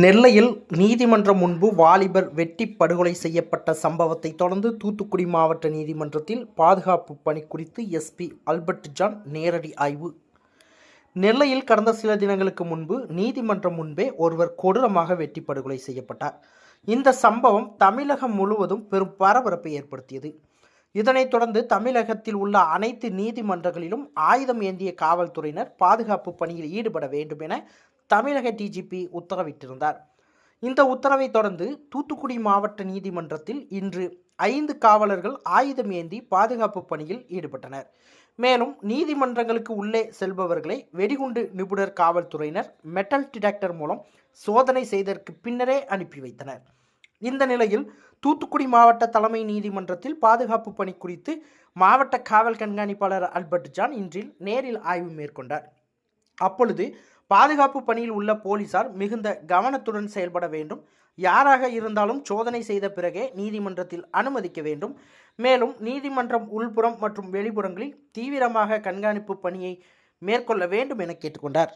நெல்லையில் நீதிமன்றம் முன்பு வாலிபர் வெட்டி படுகொலை செய்யப்பட்ட சம்பவத்தை தொடர்ந்து தூத்துக்குடி மாவட்ட நீதிமன்றத்தில் பாதுகாப்பு பணி குறித்து எஸ்பி அல்பர்ட் ஜான் நேரடி ஆய்வு. நெல்லையில் கடந்த சில தினங்களுக்கு முன்பு நீதிமன்றம் முன்பே ஒருவர் கொடூரமாக வெட்டி படுகொலை செய்யப்பட்டார். இந்த சம்பவம் தமிழகம் முழுவதும் பெரும் பரபரப்பை ஏற்படுத்தியது. இதனைத் தொடர்ந்து தமிழகத்தில் உள்ள அனைத்து நீதிமன்றங்களிலும் ஆயுதம் ஏந்திய காவல்துறையினர் பாதுகாப்பு பணியில் ஈடுபட வேண்டும் என தமிழக டிஜிபி உத்தரவிட்டிருந்தார். இந்த உத்தரவை தொடர்ந்து தூத்துக்குடி மாவட்ட நீதிமன்றத்தில் இன்று ஐந்து காவலர்கள் ஆயுதம் ஏந்தி பாதுகாப்பு பணியில் ஈடுபட்டனர். மேலும் நீதிமன்றங்களுக்கு உள்ளே செல்பவர்களை வெடிகுண்டு நிபுணர் காவல்துறையினர் மெட்டல் டிடெக்டர் மூலம் சோதனை செய்ததற்கு பின்னரே அனுப்பி வைத்தனர். இந்த நிலையில் தூத்துக்குடி மாவட்ட தலைமை நீதிமன்றத்தில் பாதுகாப்பு பணி குறித்து மாவட்ட காவல் கண்காணிப்பாளர் அல்பர்ட் ஜான் இன்றில் நேரில் ஆய்வு மேற்கொண்டார். அப்பொழுது பாதுகாப்பு பணியில் உள்ள போலீசார் மிகுந்த கவனத்துடன் செயல்பட வேண்டும். யாராக இருந்தாலும் சோதனை செய்த பிறகே நீதிமன்றத்தில் அனுமதிக்க வேண்டும். மேலும் நீதிமன்றம் உள்புறம் மற்றும் வெளிப்புறங்களில் தீவிரமாக கண்காணிப்பு பணியை மேற்கொள்ள வேண்டும் என கேட்டுக்கொண்டார்.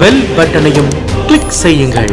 பெல் பட்டனையும் கிளிக் செய்யுங்கள்.